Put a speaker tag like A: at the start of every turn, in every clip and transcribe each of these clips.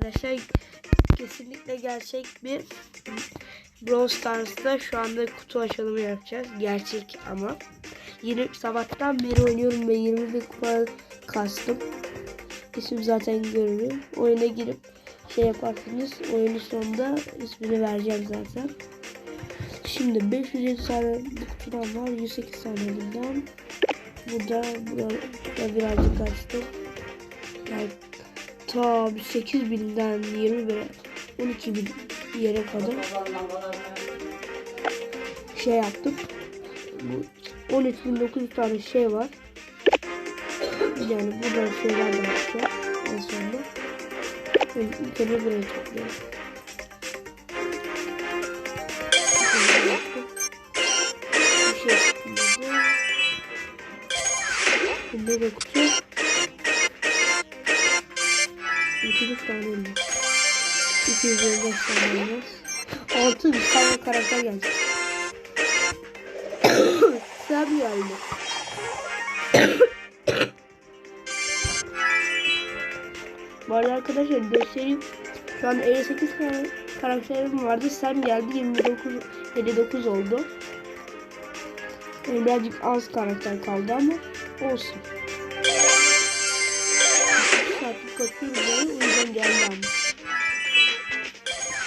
A: Arkadaşlar kesinlikle gerçek bir Brawl Stars'ta şu anda kutu açılımı yapacağız. Gerçek ama. Yeni sabahtan beri oynuyorum ve 20 bin kupa kastım. İsim zaten görünüyor. Oyuna girip şey yaparsınız. Oyunun sonunda ismini vereceğim zaten. Şimdi 507 tane bu kutudan var. 108 tane bundan. Burada, burada birazcık açtım. Yani ta 8 binden 20 bin 12 bin yere kadar şey yaptım. Bu 13.900 tane şey var. Yani buradan şeyler de yapacağım en sonunda. Ben ilk buraya topluyorum. Bir şey. Bunda da kutu. 200 tane mi? 225 tane olmaz. 6 bir tane karakter geldi. Sen geldi. Bu arada arkadaşlar göstereyim. Şu an 58 tane karakterim vardı. Sen geldi 29 59 oldu. Birazcık az karakter kaldı ama olsun. O yüzden geldi ama.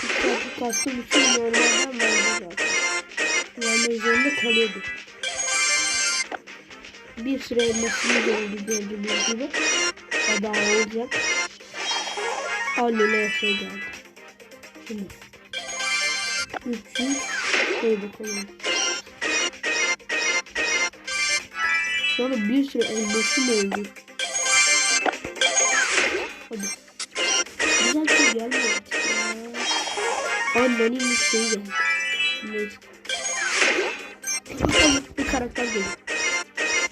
A: 2 saatlik kastım için normalden verdi zaten. Yani üzerinde kalıyordu. Bir süre elmasımız oldu gördüğünüz gibi. Daha olacak. Anneme şey geldi. Şimdi. 300 koy bakalım. Sonra bir süre elmasım oldu. Hadi. Güzel şey gelmiyor. Annenin bir şeyi geldi. Neyse. Bakalım bir karakter geliyor.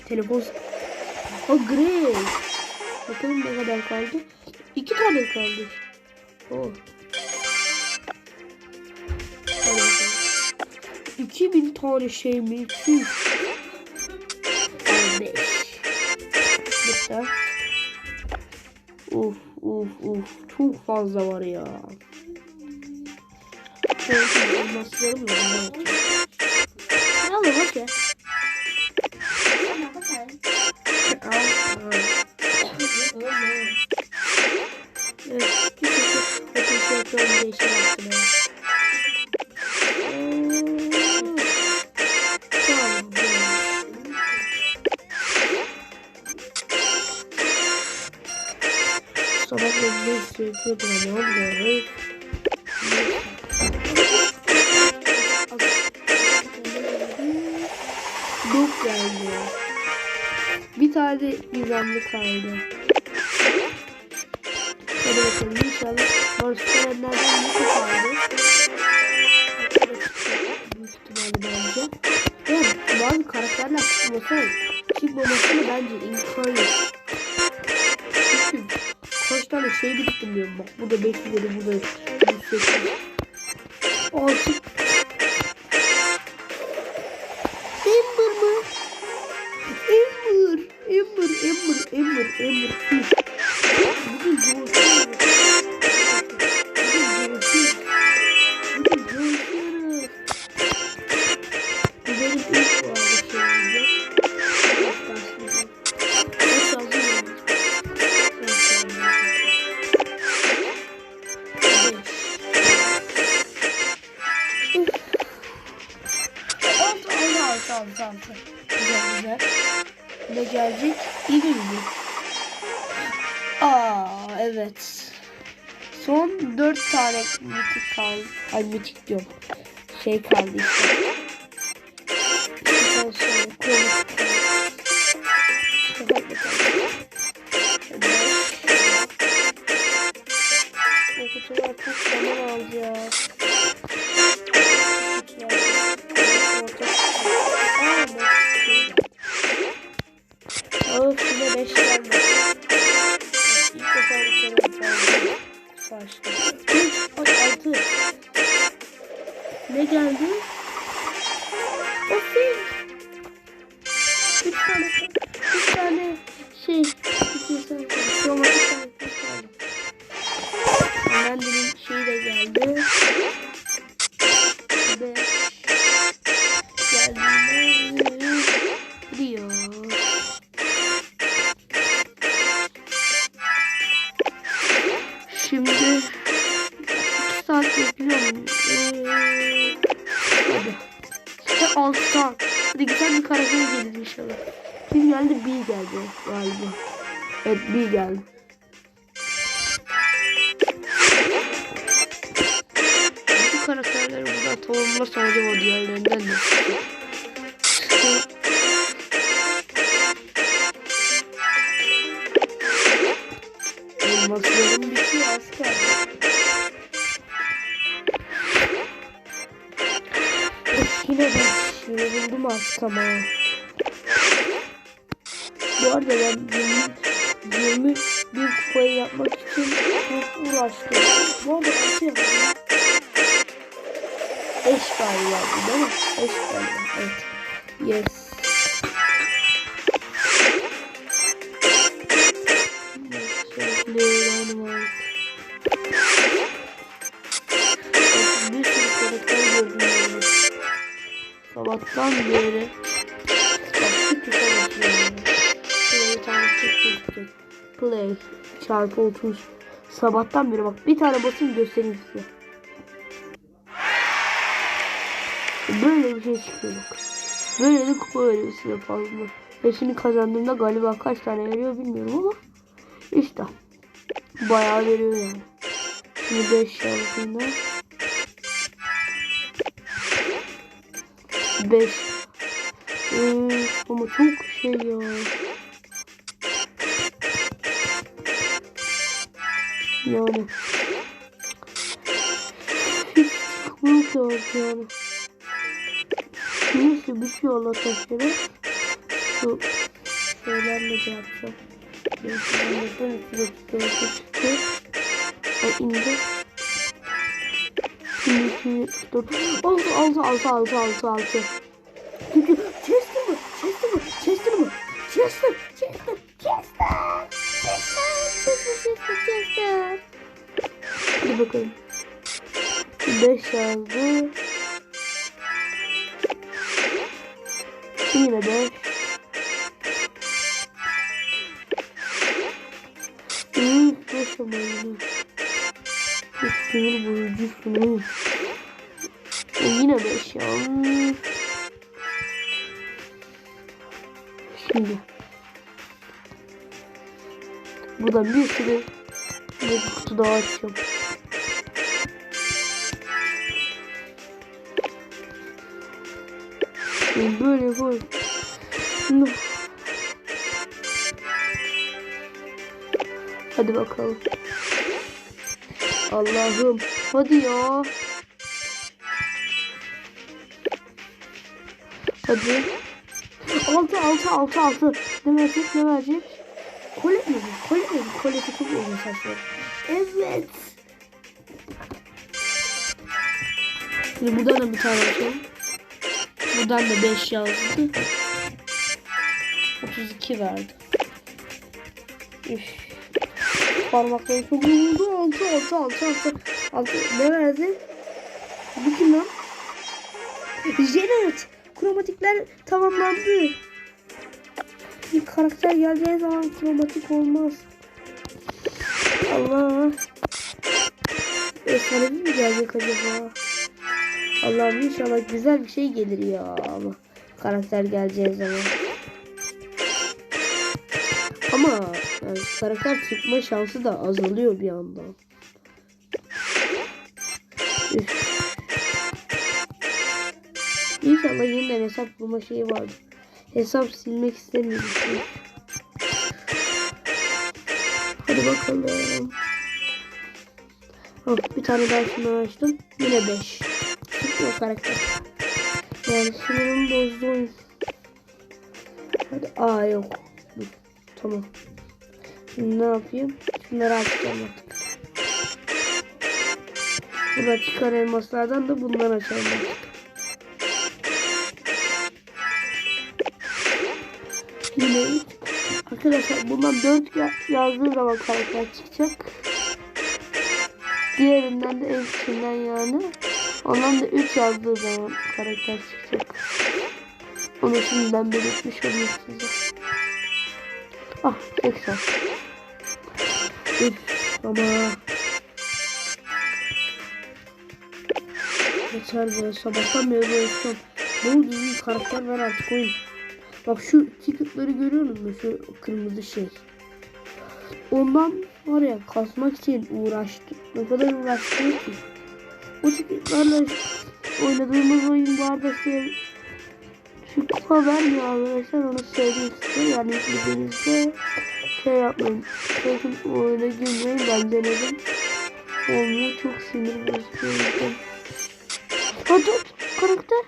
A: Telefon. O Grace. Bakalım ne kadar kaldı. İki tane kaldı. Bakalım. 2000 tane şey mi? Tüh. 15. Bitti. Uf uf uf çok fazla var ya. Olacak. Ne olur bak. Sabah ne yapıyordum ama olmuyor. Dok geldi. Bir tane gizemli kaldı. Hadi bakalım inşallah. Monsterlerden bir kaldı. Büyük ihtimalle bence. Evet bazı karakterler çıkmasa çıkmamasını bence imkan yok. Çünkü kaç tane şey biriktiriyorum bak. Burada 500 lira, burada 180. Artık gelecek? İyi mi? Aa, evet. Son dört tane mitik kaldı. Ay mitik diyorum. Şey kaldı işte. Ondan kaldı. Galiba. Evet B geldi. Bu karakterleri burada tamamlasam acaba diğerlerinden de. Elmaslarım bitiyor asker. Of, Yine ben yoruldum artık ama. Bu arada ben 20, 20 bir kupayı yapmak için çok uğraştım. Bu arada altı yapalım. Eş galiba bu değil mi? Eş galiba. Evet. Yes. Şöyle dynamite. Play. Çarpı 30. Sabahtan beri bak bir tane basın göstereyim size. Böyle bir şey çıkıyor bak. Böyle de kupa veriyor size fazla. Hepsini kazandığımda galiba kaç tane veriyor bilmiyorum ama işte bayağı veriyor yani. Şimdi 5 şansında 5 ee, ama çok şey ya. Yani hiç artık yani. Neyse bitiyor Allah taşları. Şu şeylerle de yapacağım. Ben de çıktı. Ay indi. Şimdi iki, dört, altı, altı, altı, altı, altı, altı. Çünkü Chester mı? Chester mı? Chester mı? Chester, bakalım. Beş yazdı. Yine beş. Üf, beş ama yine. Çok sinir bozucusun. E, yine beş ya. Şimdi. Buradan bir sürü bir kutu daha açacağım. Yani böyle yapalım. Şimdi. Hadi bakalım. Allah'ım. Hadi ya. Hadi. Altı altı altı altı. Ne verecek ne verecek? Kolet mi bu? Kolet mi bu? Koleti çok uzun saçları. Evet. Şimdi buradan da bir tane açalım. Buradan da 5 yazdı. 32 verdi. Üf. Parmaklarım çok yoruldu. Altı altı altı altı. Altı. Ne verdi? Bu kim lan? Janet. Kromatikler tamamlandı. Bir karakter geldiği zaman kromatik olmaz. Allah. Efsanevi mi gelecek acaba? Allah'ım inşallah güzel bir şey gelir ya ama karakter geleceği zaman. Ama yani karakter çıkma şansı da azalıyor bir anda. Üf. İnşallah yeniden hesap bulma şeyi vardır. Hesap silmek istemiyorum. Hadi bakalım. Oh, bir tane daha şunu açtım. Yine 5. Çıkmıyor karakter. Yani sinirim bozdu oyun. Hadi aa yok. Tamam. Şimdi ne yapayım? Şunları açacağım artık. Burada çıkan elmaslardan da bundan açalım artık. Yine üç. Arkadaşlar bundan 4 ya yazdığı zaman karakter çıkacak. Diğerinden de en yani. Ondan da 3 yazdığı zaman karakter çıkacak. Onu şimdiden belirtmiş olayım size. Ah, eksen. Üf, ama. Geçer böyle sabahtan beri böyle son. Ne oldu bir karakter ver artık oyun. Bak şu ticketları görüyor musun? Şu kırmızı şey. Ondan var ya kasmak için uğraştı. Ne kadar uğraştı ki. O oynadığımız oyun bu arada şey şu kupa vermiyor arkadaşlar onu söyleyeyim size. Yani izlediğinizde şey yapmayın. Sakın o oyuna girmeyin ben denedim. Olmuyor çok sinir bozucu. yüzden. Ha dur karakter.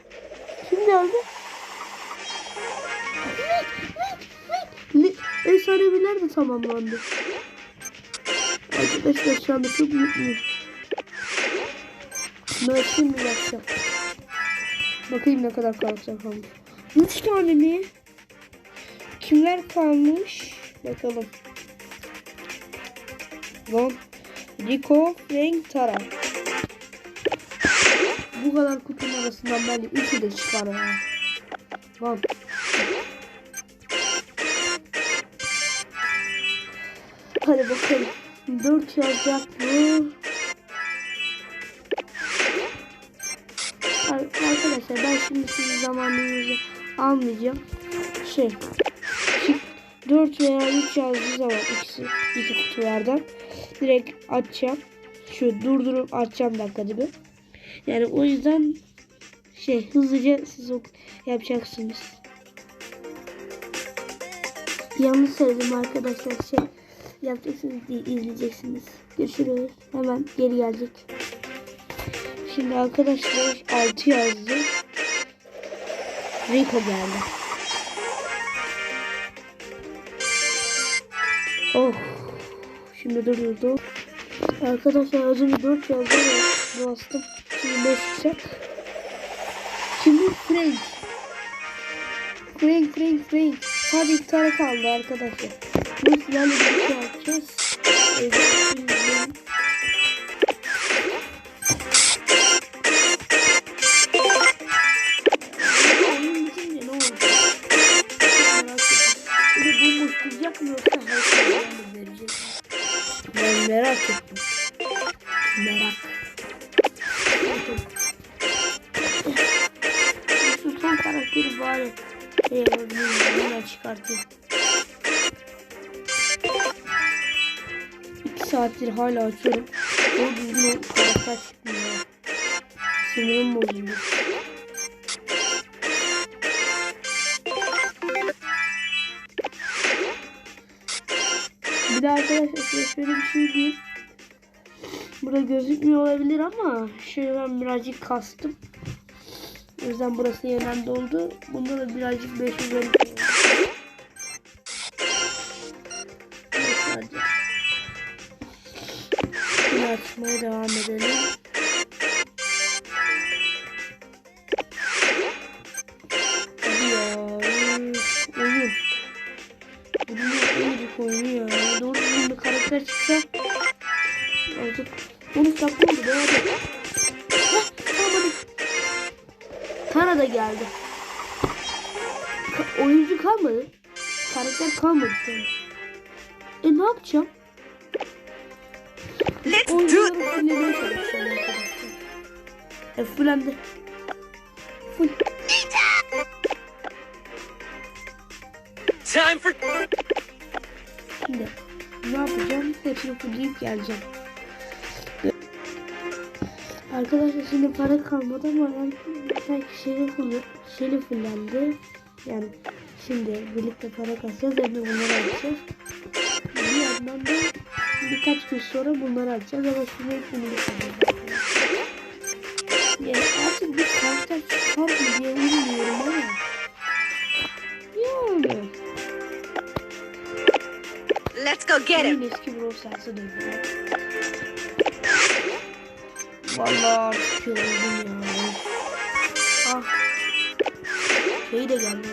A: Kim geldi? Ne? Efsaneviler de tamamlandı. Arkadaşlar şu anda çok mutluyum. Ben şimdi yapacağım. Bakayım ne kadar karakter kalmış. 3 tane mi? Kimler kalmış? Bakalım. Von, Rico, Frank, Tara. Bu kadar kutunun arasından bence üçü de çıkar ya. Van. Hadi bakalım. 4 yazacak mı? Şimdi sizin zamanınızı almayacağım. Şey. 4 veya 3 yazdığı zaman ikisi iki kutulardan direkt açacağım. Şu durdurup açacağım dakikada bir. Yani o yüzden şey hızlıca siz yapacaksınız. Yanlış söyledim arkadaşlar şey yapacaksınız değil izleyeceksiniz. Görüşürüz. Hemen geri gelecek. Şimdi arkadaşlar 6 yazdı. Rico geldi. Oh. Şimdi duruyordu. Arkadaşlar az önce 4 yazdı ve bastım. Şimdi 5 çıkacak. Şimdi Frank. Frank, Frank, Frank. Hadi iki tane kaldı arkadaşlar. Bu sizlerle birlikte yapacağız. Evet, karakteri bari şey yapabilirim. Hemen çıkartayım. İki saattir hala açıyorum. O düzgün karakter çıkmıyor. Sinirim bozuldu. Bir de arkadaşlar şöyle bir şey diyeyim. Burada gözükmüyor olabilir ama şöyle ben birazcık kastım. O yüzden burası yeniden doldu. Bunda da birazcık 500 oldu. Evet, hadi. Şimdi açmaya devam edelim. Tara da geldi. Ka- oyuncu kalmadı. Karakter kalmadı senin. E ne yapacağım?
B: Let's do
A: Oyuncuları fullemeye çalışacağım arkadaşlar. E fullendi. Full.
B: time for
A: Şimdi ne yapacağım? Hepsini fullleyip geleceğim. Arkadaşlar şimdi para kalmadı ama ben belki şeyle full, şeyle fullendi. Yani şimdi birlikte para kasacağız hem de bunları alacağız. Bir yandan da birkaç gün sonra bunları alacağız ama şimdi bunu yapacağız. Yani artık bir karakter çıkar mı diye bilmiyorum ama. Yani.
B: Let's go get him.
A: Eski Brawl Stars'a döndü. Vallahi yoruldum ya. Ah. Şey de geldi.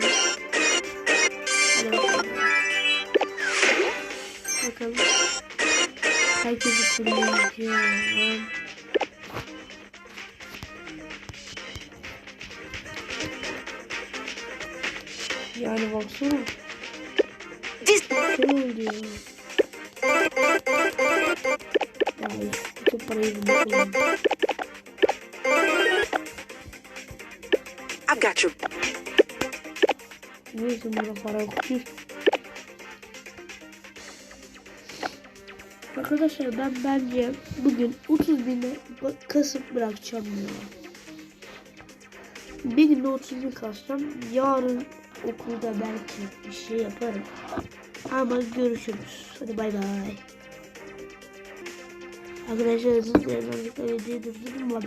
A: Hadi bakalım. Bakalım. Herkesi fırlayacağım. Yani baksana. Şey oldu ya. Ya bütün parayı bulmuş
B: I've got you.
A: Neyse bana para kutuyor. Arkadaşlar ben bence bugün 30 bine kasıp bırakacağım ya. Bir günde 30 bin kasacağım. Yarın okulda belki bir şey yaparım. Ama görüşürüz. Hadi bay bay. Arkadaşlar bu videoyu durdurun. Bay.